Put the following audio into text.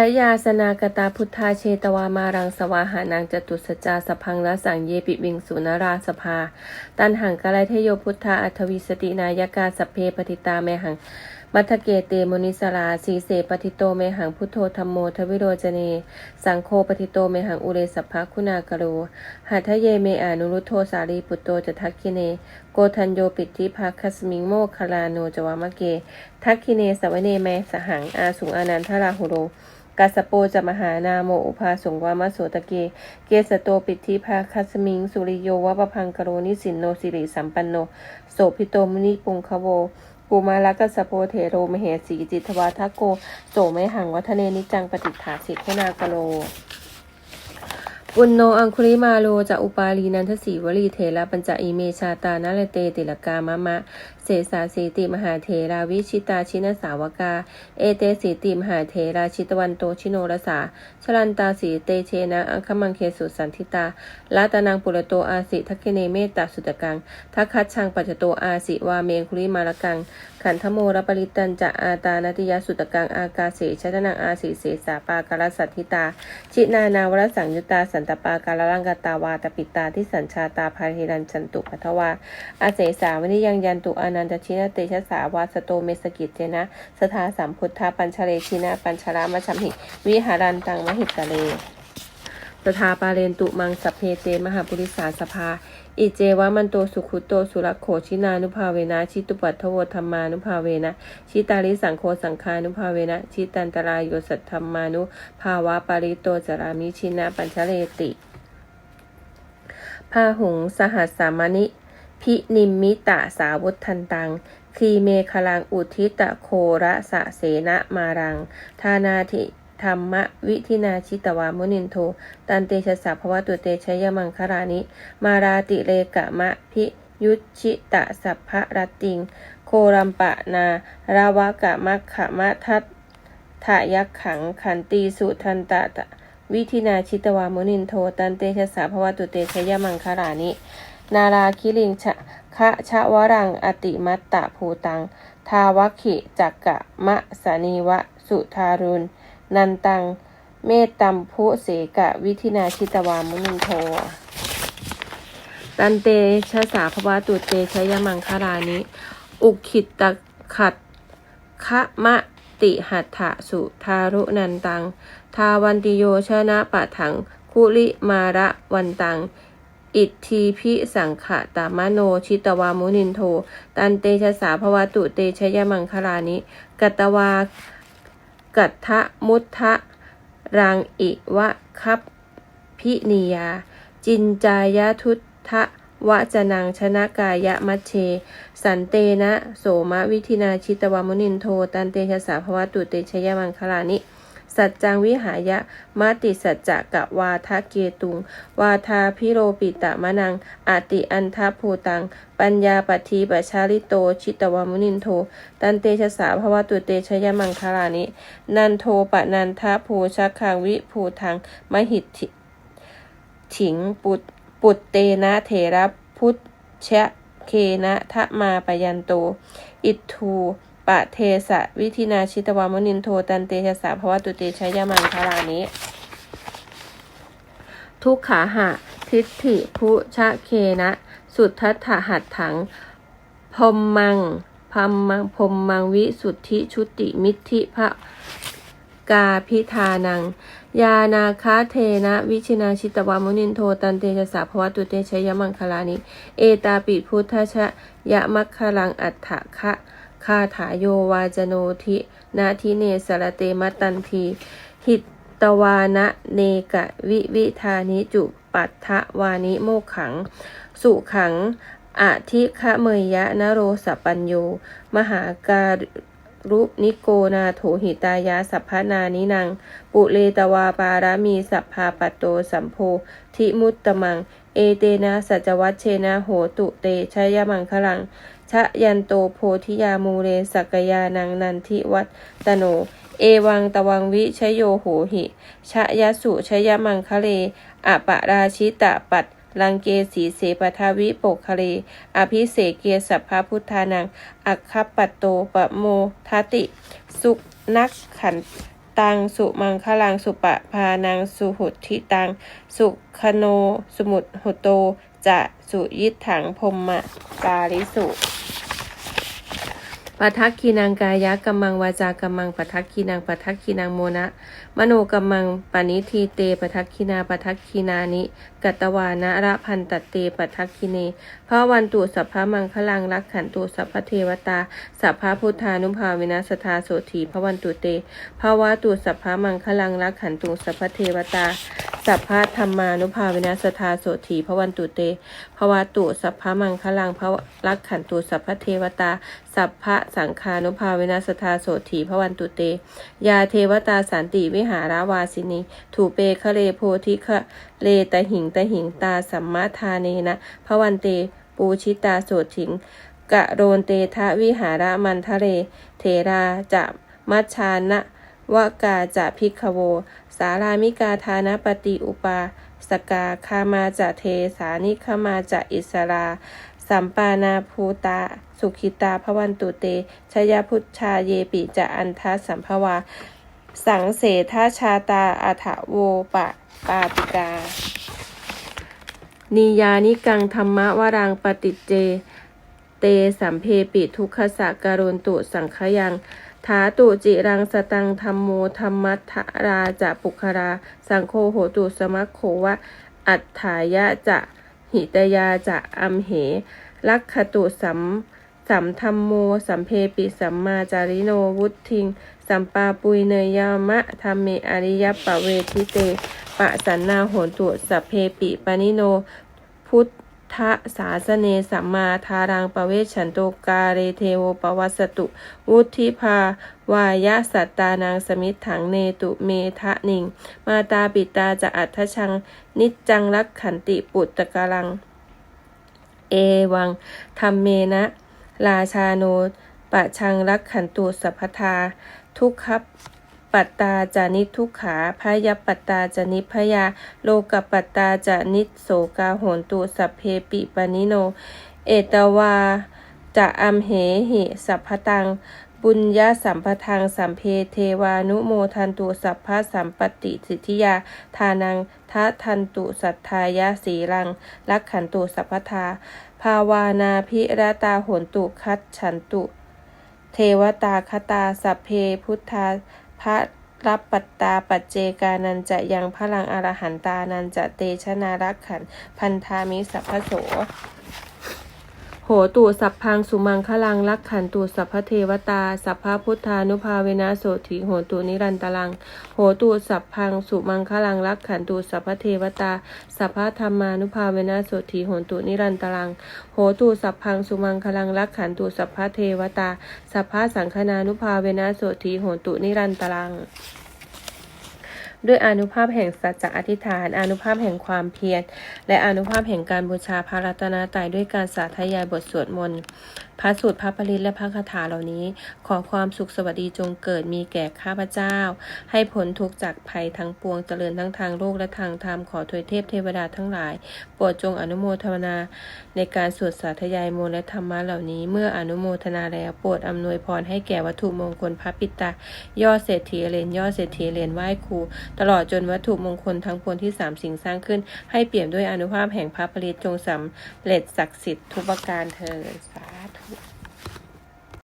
ช้ยาสนากตาพุทธาเชตวามารังสวาหานังจตุสจาสพังละสังเยปิวิงสุนราสภา ตันหังกะไลเทโยพุทธาอัทวิสตินายกาสเพปฏิตาเมหัง มัทเกเตมุนิสลาสีเสปฏิโตเมหังพุทโธธรรมโมทวิโรจเน สังโฆปฏิโตเมหังอุเรสภะคุณากโรหัทะเยเมอานุรุโธสารีปุตโตจทักคิเน โกทันโยปิติภาคัสมิงโมคลาโนจวามะเก ทักคิเนสวเนเมสหังอาสุงอานันทราหุโร กัสโปจะมหานาโมอุภาสงวามโสตะเก เกสโตปิทธิภาคัสมิง สุริโยวะปะพังกโรนิสินโนสิริสัมปันโน โสพิโตมุนิปุงคโวปูมาลกัสสโปเทโรมเหสีจิตวาทะโก โสไมหังวัฒเนนิจังปฏิฐาสิกนากโลปุณโนอังคุริมาโลจะอุปาลีนันทสีวลีเทระปัญจอิเมชาตานาลเตติลกามะมะ เสสาสีติมหาเทราวิชิตาชินสาวกา เอเตสีติมหาเทราชิตวันโตชิโนรสาชลันตาสีเตเชนะอังคมังเคสุสันทิตาลาตานังปุระโตอาสิทักเคเนเมตตาสุตกังทักคัดชังปัจจโตอาสิวาเมงคุริมาลกัง ขันธโมรปริตันจะอาตานติยสุตกังอากาเสชตนังอาสิเสสาปาการสัทธิตา ชินานาวรสังยุตาสันตปาการลังกตาวาตปิตาที่สัญชาตาภาริรันจันตุปัทวาอาเสสาวนิยังยันตุอานนันตชินะเตชะสาวาสโตเมสกิจเจนะ สทาสัมพุทธาปัญชเลชินะปัญชรามชัมหิ วิหารันตังมหิตะเลสทาปาเรนตุมังสพเพเตมหาปุริสาสภา อิเจวะมันโตสุขุโตสุรโขชินานุภาเวนะ ชิตุปัทโวธรรมานุภาเวนะ ชิตาริสังโฆสังคานุภาเวนะ ชิตันตรายโยสัทธรรมานุภาวะปาริโตจารามิชินะปัญชเลติพาหุงสหัสสามานิ พินิมมิตะสาวุธันตัง คีเมคลังอุทิตะโคระสะเสนะมารังทานาทิธรรมวิธินาชิตวามุนินโท ตันเตชะสะภวตุเตชยมังคารานิ มาราติเลกะมะพิยุชิตะสัพพะรติง โครัมปะนา ราวะกะมัคขะมะทัตถายักขังขันตีสุทันตะวิธินาชิตวามุนินโท ตันเตชะสะภวตุเตชยมังคารานิ นาราคิลิงชะคะชะวรังอติมัตตะภูตัง ทาวคิจักกะมะสานีวะสุทารุณ นันตัง เมตตัมพุเสกะวิธินาชิตวามุนิโท ตันเตชะสาภวะตุเตชยมังคารานิ อุคิตตะขัดคะมะติหัตถะสุทารุนันตัง ทาวันติโยชนะปะถัง คุลิมาระวันตัง อิทธีพิสังขะตามโนชิตวามุนินโท ตันเตชะสาภวตุเตชยมังคลานิ กัตวา กัตทะมุทะรังอิวะคับพินิยา จินจายทุทธะวะจนังชนะกายะมัชเช สันเตนะ โสมะวิธินาชิตวามุนินโท ตันเตชะสาภวตุเตชยมังคลานิ สัจจังวิหายะมาติสัจจะกะวาทะเกตุง วาทาพิโรปิตะมะนังอาติอันทภูตัง ปัญญาปัทีปชาลิโต ชิตวามุนินโท ตันเตชะสาภวตุเตชยมังคลานิ นันโทปะนันทภูชักคังวิภูทัง มหิทธิถิงปุตปุตเตนะเถระพุทธเชเคนะทะมาปยันโต อิทู ปะเทสะวิธินาชิตวามุนินโทตันเตชะสาภวตุเตชยมังคลานิทุกขาหะ ทิฏฐิพุชะเคนะ สุทธัตถหัตถังพมมังพมมังพมมังวิสุทธิชุติมิทธิภะกาพิธานัง ยานาคาเทนะ วิชินาชิตวามุนินโทตันเตชะสาภวตุเตชยมังคลานิ เอตาปิพุทธชะยะมัคคลังอัฏฐคะ คาถาโยวาจโนทินาทิเนสรเตมตันทีหิตตวานะเนกะวิวิธานิจุปัฏฐวานิโมขัง สุขังอาทิคะเมยยะนโรสปัญโย มหาการุนิโกนาโถหิตายาสัพพนานินัง ปุเลตวาปารามีสัพพาปตโตสัมโพธิมุตตมัง เอเตนะสัจวัชเชนะโหตุเตชยมังคลัง ชะยันโตโพธิยามูเรสักยานังนันทิวัตตโน เอวังตวังวิชโยโหหิ ชะยะสุชยมังคะเลอะปะราชิตะปัตลังเกสีเสปทาวิโปกคะเล อภิเสกเกสัพพพุทธานัง อัคคปัตโตปะโมทติ สุนักขันตัง สุมังคลัง สุปะพานัง สุหุทิตัง สุขโน สมุตหุโตจะสุยิถังพมมะกาลิสุ ปัทักคีนังกายะกัมมังวาจากัมมังปัทักคีนังปัทักคีนังโมนะ มโนกัมมังปณิทีเตปัทักคีนาปัทักคีนานิ กัตตวานะระพันตเตปัทักคีเนพระวันตุสัพพมังคลังรักขันตุสัพพเทวตาสัพพพุทธานุภาวินัสทาโสถีพระวันตุเตภาวะตุสัพพมังคลังรักขันตุสัพพเทวตาสัพพะธรรมานุภาวินัสทาโสถีพระวันตุเตภาวะตุสัพพมังคลังพระรักขันตุสัพพเทวตา สัพพะสังคานุภาเวนัสทาโสถีพระวันตุเต ยาเทวตาสันติวิหาราวาสินีถูเปคะเลโพธิคะเลตะหิงตะหิงตาสัมมาทาเนนะพระวันเตปูชิตาโสถิงกะโรนเตทะวิหารมันทะเรเทราจะมัชชานะวกาจะพิกโว สารามิกาทานปฏิอุปาสกาคามาจะเทสานิคมาจะอิสรา สัมปานาภูตา สุขิตาพวันตุเต ชยพุทธาเยปิจะอันทาสัมภวา สังเสทาชาตาอัฐโวปะปาติกา นิยานิกังธรรมวรังปฏิเจ เตสัมเพปิทุกขสะการุนตุสังขยังถาตุจิรังสตังธรรมโมธรรมัทธราจะปุครา สังโฆโหตุสมัคโขวะ อัฏฐายะจะ หิตยาจะอัมเห ลักขตุสัมสัมธรรมโม สัมเพปิสัมมาจาริโนวุทิง สัมปาปุยเนยามะธรรมเมอริยปะเวทิเต ปะสันนาโหตุสัพเพปิปานิโน พุทธ ศาสเนสัมมาทารังปเวชฉันโตกาเรเทโวปวัสสตุ วุธิภาวายะสัตตานางสมิทถังเนตุเมทะนิง มาตาปิตาจะอัตชัง นิจจังรักขันติปุตตะกลัง เอวังธรรมเมนะ ราชาโนปะชังรักขันตุสัพพทา ทุกขับ ปัตตาจานิทุกขาพยปัตตาจานิพยา โลกปัตตาจานิโสกาโหนตุสัพเพปิปนิโน เอตวาจะอัมเหหิสัพพตัง บุญญาสัมปทังสัมเพเทวานุโมทันตุสัพพะสัมปติสิทธิยา ทานังทะทันตุสัทธายาสีรังลักขันตุสัพพทา ภาวานาพิรตาโหนตุคัดฉันตุ เทวตาคตาสัพเพพุทธา พระรับปัตตาปัจเจกานันจะยังพลังอรหันตานันจะเตชะนารักขันพันธามิสัพพโส โหตูสัพพังสุมังคลังรักขันตูสัพพเทวตา สัพพพุทธานุภาเวนะโสถิโหตูนิรันตลัง โหตูสัพพังสุมังคลังรักขันตูสัพพเทวตา สัพพธรรมานุภาเวนะโสถิโหตูนิรันตลัง โหตูสัพพังสุมังคลังรักขันตูสัพพเทวตา สัพพสังคนานุภาเวนะโสถิโหตุนิรันตลัง ด้วยอนุภาพแห่งสัจจะอธิษฐาน อนุภาพแห่งความเพียร และอนุภาพแห่งการบูชาพระรัตนตรัยด้วยการสาธยายบทสวดมนต์ พระสูตรพระปริตและพระคาถาเหล่านี้ ขอความสุขสวัสดีจงเกิดมีแก่ข้าพเจ้า ให้ผลทุกจากภัยทั้งปวงเจริญทั้งทางโลกและทางธรรม ขอถวยเทพเทวดาทั้งหลาย โปรดจงอนุโมทนา ในการสวดสาธยายมนต์และธรรมะเหล่านี้ เมื่ออนุโมทนาแล้วโปรดอำนวยพรให้แก่วัตถุมงคลพระปิตายอดเศรษฐีเหรียญยอดเศรษฐีเหรียญไหว้ครูตลอดจนวัตถุมงคลทั้งปวงที่สามสิ่งสร้างขึ้น ให้เปี่ยมด้วยอนุภาพแห่งพระปริตจงสำเร็จศักดิ์สิทธิ์ทุกประการเธอสา